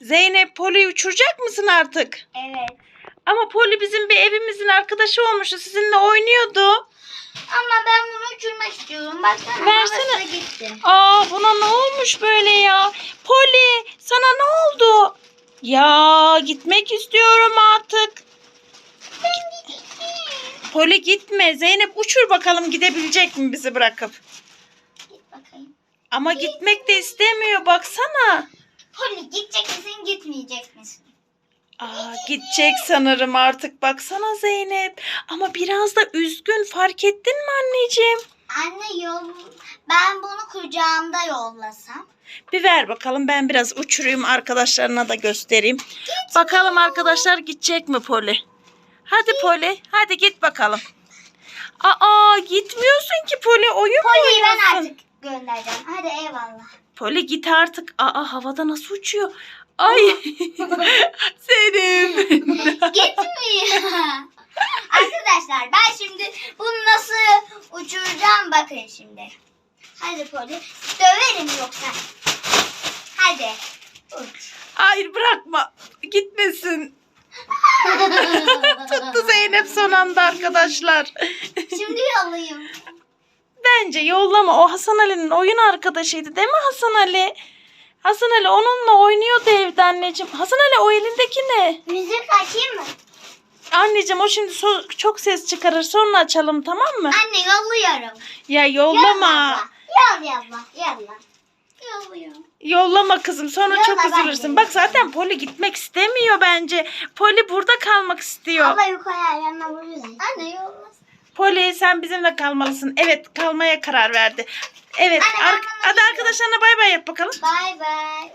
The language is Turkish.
Zeynep Poli'yi uçuracak mısın artık? Evet. Ama Poli bizim bir evimizin arkadaşı olmuştu. Sizinle oynuyordu. Ama ben bunu uçurmak istiyorum. Baksana Versene. gitti. Aa buna ne olmuş böyle ya? Poli sana ne oldu? Ya gitmek istiyorum artık. Poli gitme. Zeynep uçur bakalım gidebilecek mi bizi bırakıp. Git bakayım. Ama gitmek de istemiyor baksana. Poli gitmeyecek misin? Aa gidecek sanırım artık baksana Zeynep. Ama biraz da üzgün fark ettin mi anneciğim? Anne yol ben bunu kucağımda yollasam. Bir ver bakalım ben biraz uçurayım arkadaşlarına da göstereyim. Bakalım arkadaşlar gidecek mi Poli? Hadi Poli hadi git bakalım. Aa gitmiyorsun ki Poli oyun mu Poli'yi ben oynuyorsun? Göndereceğim. Hadi eyvallah. Poli git artık. Aa havada nasıl uçuyor? Ay Zeynep. Gitmiyor. Arkadaşlar ben şimdi bunu nasıl uçuracağım bakın şimdi. Hadi Poli. Döverim yoksa. Hadi. Uç. Hayır bırakma. Gitmesin. Tuttu Zeynep son anda arkadaşlar. Şimdi yollayayım. Bence yollama. O Hasan Ali'nin oyun arkadaşıydı değil mi Hasan Ali? Hasan Ali onunla oynuyordu evde anneciğim. Hasan Ali o elindeki ne? Müzik açayım mı? Anneciğim o şimdi so- çok ses çıkarır. Sonra açalım tamam mı? Anne yolluyorum. Ya Yolla yollama. abla. Yol yolla. Yolla. Yolluyorum. Yollama kızım sonra Yolla, çok ben üzülürsün. Bak zaten Poli gitmek istemiyor bence. Poli burada kalmak istiyor. Abla yukarı yanına vuruyorsun. Anne yolla. Poli sen bizimle kalmalısın. Evet kalmaya karar verdi. Evet Anne, ben ar- hadi arkadaşlarına bay bay yap bakalım. Bay bay.